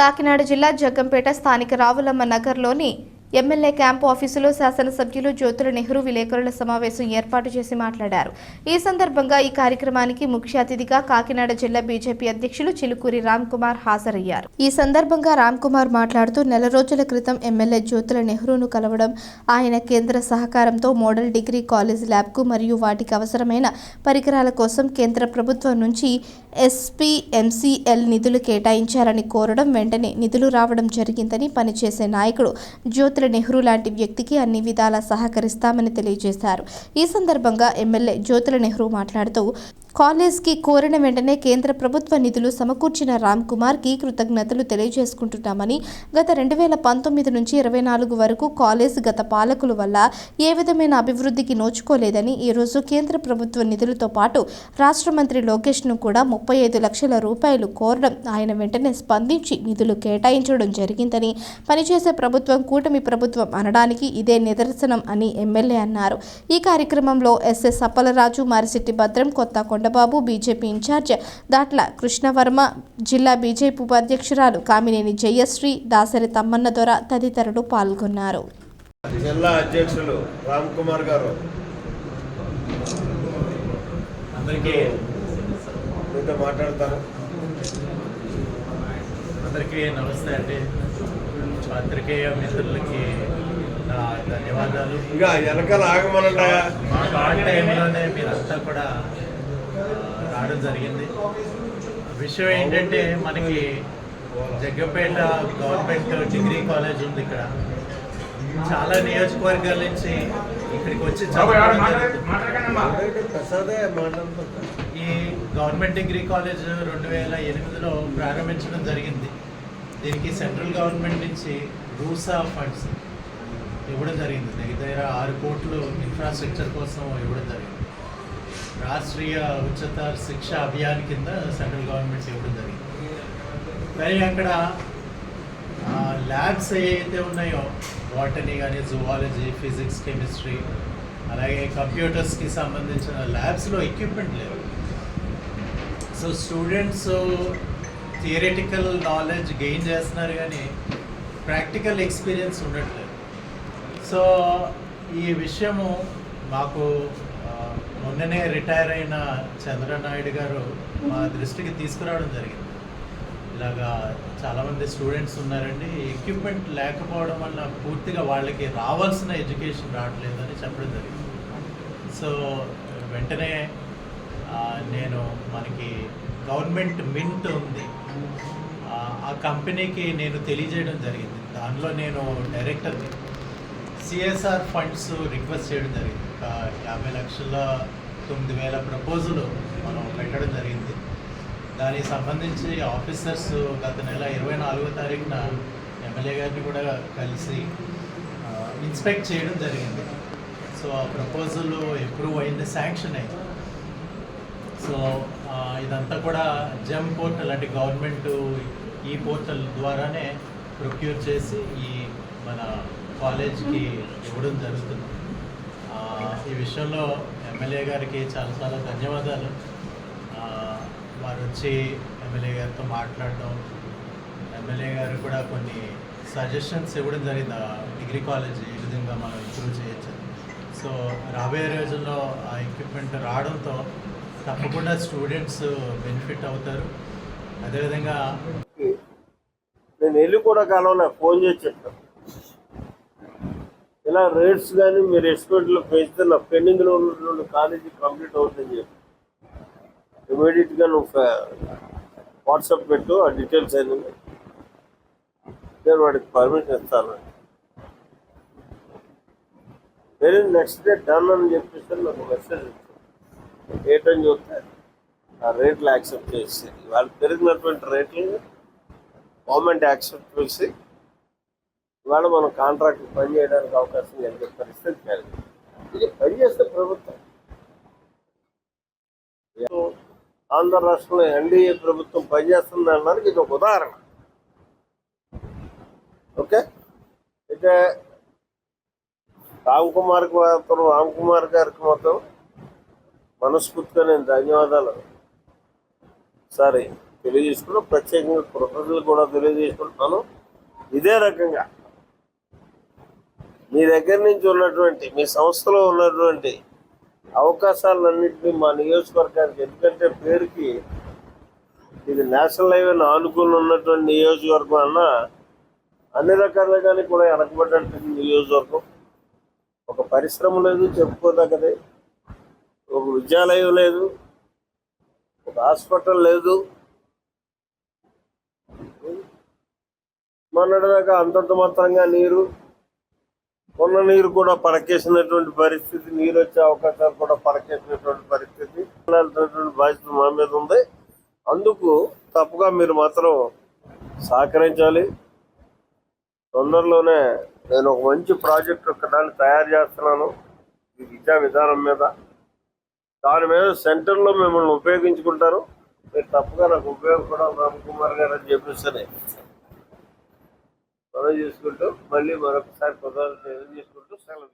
కాకినాడ జిల్లా జగ్గంపేట స్థానిక రావులమ్మ నగర్లోని ఎమ్మెల్యే క్యాంపు ఆఫీసులో శాసనసభ్యులు జ్యోతుల నెహ్రూ విలేకరుల సమావేశం ఏర్పాటు చేసి మాట్లాడారు. ఈ సందర్భంగా ఈ కార్యక్రమానికి ముఖ్య అతిథిగా కాకినాడ జిల్లా బీజేపీ అధ్యక్షులు చిలుకూరి రామ్ కుమార్ హాజరయ్యారు. ఈ సందర్భంగా రామ్ కుమార్ మాట్లాడుతూ నెల రోజుల క్రితం ఎమ్మెల్యే జ్యోతుల నెహ్రూను కలవడం ఆయన కేంద్ర సహకారంతో మోడల్ డిగ్రీ కాలేజ్ ల్యాబ్కు మరియు వాటికి అవసరమైన పరికరాల కోసం కేంద్ర ప్రభుత్వం నుంచి ఎస్పీఎంసీఎల్ నిధులు కేటాయించాలని కోరడం వెంటనే నిధులు రావడం జరిగిందని పనిచేసే నాయకుడు జ్యోతుల నెహ్రూ లాంటి వ్యక్తికి అన్ని విధాలా సహకరిస్తామని తెలియజేశారు. ఈ సందర్భంగా ఎమ్మెల్యే జ్యోతుల నెహ్రూ మాట్లాడుతూ కాలేజ్కి కోరిన వెంటనే కేంద్ర ప్రభుత్వ నిధులు సమకూర్చిన రామ్ కుమార్కి కృతజ్ఞతలు తెలియజేసుకుంటున్నామని గత రెండు వేల పంతొమ్మిది నుంచి ఇరవై నాలుగు వరకు కాలేజ్ గత పాలకుల వల్ల ఏ విధమైన అభివృద్ధికి నోచుకోలేదని ఈరోజు కేంద్ర ప్రభుత్వ నిధులతో పాటు రాష్ట్ర మంత్రి లోకేష్ను కూడా ముప్పై ఐదు లక్షల రూపాయలు కోరడం ఆయన వెంటనే స్పందించి నిధులు కేటాయించడం జరిగిందని పనిచేసే ప్రభుత్వం కూటమి ప్రభుత్వం అనడానికి ఇదే నిదర్శనం అని ఎమ్మెల్యే అన్నారు. ఈ కార్యక్రమంలో SS Appalaraju Marisetti Bhadram Kotha Kondababu BJP incharge. Datla Krishnavarma జిల్లా బీజేపీ ఉపాధ్యక్షురాలు కామినేని జయశ్రీ దాసరి తమ్మన్న దొర తదితరులు పాల్గొన్నారు. జిల్లా అధ్యక్షులు రామ్ కుమార్ గారు. అందరికీ మీతో మాట్లాడతారు అందరికీ నమస్తే అండి. పత్రికేయ మిత్రులకి ధన్యవాదాలు. ఇంకా వెనకాల ఆగమనండా మా కాల్ టైంలోనే మీరంతా కూడా రావడం జరిగింది. విషయం ఏంటంటే మనకి జగ్గపేట గవర్నమెంట్ డిగ్రీ కాలేజ్ ఉంది ఇక్కడ. చాలా నియోజకవర్గాల నుంచి ఇక్కడికి వచ్చి ఈ గవర్నమెంట్ డిగ్రీ కాలేజ్ రెండు వేల ఎనిమిదిలో ప్రారంభించడం జరిగింది. దీనికి సెంట్రల్ గవర్నమెంట్ నుంచి రూసా ఫండ్స్ ఇవ్వడం జరిగింది. దగ్గర దగ్గర ఆరు కోట్లు ఇన్ఫ్రాస్ట్రక్చర్ కోసం ఇవ్వడం జరిగింది. రాష్ట్రీయ ఉచిత శిక్ష అభియాన్ కింద సెంట్రల్ గవర్నమెంట్ చేయడం జరిగింది. మరి అక్కడ ల్యాబ్స్ ఏవైతే ఉన్నాయో బాటనీ కానీ జువాలజీ ఫిజిక్స్ కెమిస్ట్రీ అలాగే కంప్యూటర్స్కి సంబంధించిన ల్యాబ్స్లో ఎక్విప్మెంట్ లేవు so students theoretical knowledge gain చేస్తున్నారు కానీ ప్రాక్టికల్ ఎక్స్పీరియన్స్ ఉండట్లేదు. సో ఈ విషయము మాకు మొన్ననే రిటైర్ అయిన చంద్రనాయుడు గారు మా దృష్టికి తీసుకురావడం జరిగింది. ఇలాగా చాలామంది స్టూడెంట్స్ ఉన్నారండి. ఎక్విప్మెంట్ లేకపోవడం వల్ల పూర్తిగా వాళ్ళకి రావాల్సిన ఎడ్యుకేషన్ రావట్లేదని చెప్పడం జరిగింది. సో వెంటనే నేను మనకి గవర్నమెంట్ మింట్ ఉంది. ఆ, ఆ కంపెనీకి నేను తెలియజేయడం జరిగింది. దానిలో నేను డైరెక్టర్ని. సిఎస్ఆర్ ఫండ్స్ రిక్వెస్ట్ చేయడం జరిగింది. ఒక యాభై లక్షల తొమ్మిది వేల ప్రపోజల్ మనం పెట్టడం జరిగింది. దానికి సంబంధించి ఆఫీసర్స్ గత నెల ఇరవై నాలుగో తారీఖున ఎమ్మెల్యే గారిని కూడా కలిసి ఇన్స్పెక్ట్ చేయడం జరిగింది. సో ఆ ప్రపోజల్ ఎప్రూవ్ అయింది శాంక్షన్ అయింది. సో ఇదంతా కూడా జెమ్ పోర్టల్ అంటే గవర్నమెంట్ ఈ పోర్టల్ ద్వారానే ప్రొక్యూర్ చేసి ఈ మన కాలేజ్కి ఇవ్వడం జరుగుతుంది. ఈ విషయంలో ఎమ్మెల్యే గారికి చాలా చాలా ధన్యవాదాలు. వారు వచ్చి ఎమ్మెల్యే గారితో మాట్లాడడం ఎమ్మెల్యే గారు కూడా కొన్ని సజెషన్స్ ఇవ్వడం జరిగింది. డిగ్రీ కాలేజ్ ఏ విధంగా మనం ఇంప్రూవ్ చేయొచ్చు. సో రాబోయే రోజుల్లో ఆ ఎక్విప్మెంట్ రావడంతో తప్పకుండా స్టూడెంట్స్ బెనిఫిట్ అవుతారు. అదేవిధంగా నేను వెళ్ళి కూడా కలవలే ఫోన్ చేసి చెప్తాను ఎలా రేట్స్ కానీ మీరు ఎస్టిమేట్లో పెంచితే నా పెండింగ్లో ఉన్నటువంటి కాలేజీ కంప్లీట్ అవుతుందని చెప్పి. ఇమీడియట్గా నువ్వు వాట్సాప్ పెట్టు ఆ డీటెయిల్స్ అయినా నేను వాడికి పర్మిషన్ ఇస్తాను. వెరీ నెక్స్ట్ డే డన్ అని చెప్పేసి నాకు మెసేజ్ ఇచ్చాను అని చూస్తే ఆ రేట్లు యాక్సెప్ట్ చేసి వాళ్ళు పెరిగినటువంటి రేట్లు గవర్నమెంట్ యాక్సెప్ట్ చేసి ఇవాళ మనం కాంట్రాక్ట్ పని చేయడానికి అవకాశం కలిగే పరిస్థితి కలిగింది ఇది పని చేస్తే ప్రభుత్వం. ఆంధ్ర రాష్ట్రంలో ఎన్డీఏ ప్రభుత్వం పనిచేస్తుంది అనడానికి ఇది ఒక ఉదాహరణ. ఓకే? అయితే రామ్కుమార్కి మాత్రం రామ్ కుమార్ గారికి మొత్తం మనస్ఫూర్తిగా నేను ధన్యవాదాలు. సరే తెలియజేసుకున్నాను ప్రత్యేకంగా కృతజ్ఞతలు కూడా తెలియజేసుకుంటున్నాను. ఇదే రకంగా మీ దగ్గర నుంచి ఉన్నటువంటి మీ సంస్థలో ఉన్నటువంటి అవకాశాలన్నింటినీ మా నియోజకవర్గానికి ఎందుకంటే పేరుకి ఇది నేషనల్ హైవేని ఆనుకుని ఉన్నటువంటి నియోజకవర్గం అన్న అన్ని రకాలుగానే కూడా వెనకబడినటువంటి నియోజకవర్గం. ఒక పరిశ్రమ లేదు చెప్పుకోదగ్గది. ఒక విద్యాలయం లేదు ఒక హాస్పిటల్ లేదు. మొన్నటిదాకా అంతంత మాత్రంగా నీరు ఉన్న నీరు కూడా పడకేసినటువంటి పరిస్థితి నీరు వచ్చే అవకాశాలు కూడా పడకేసినటువంటి పరిస్థితి బాధ్యత మా మీద ఉంది. అందుకు తప్పుగా మీరు మాత్రం సహకరించాలి. తొందరలోనే నేను ఒక మంచి ప్రాజెక్ట్ ఒకదాన్ని తయారు చేస్తున్నాను ఈ విద్యా విధానం మీద. దాని మీద సెంటర్లో మిమ్మల్ని ఉపయోగించుకుంటారు. మీరు తప్పుగా నాకు ఉపయోగపడాలి రామ్ కుమార్ గారు అని చెప్పేసి పదవి చేసుకుంటూ మళ్ళీ మరొకసారి పదవి చేసుకుంటూ సెలవు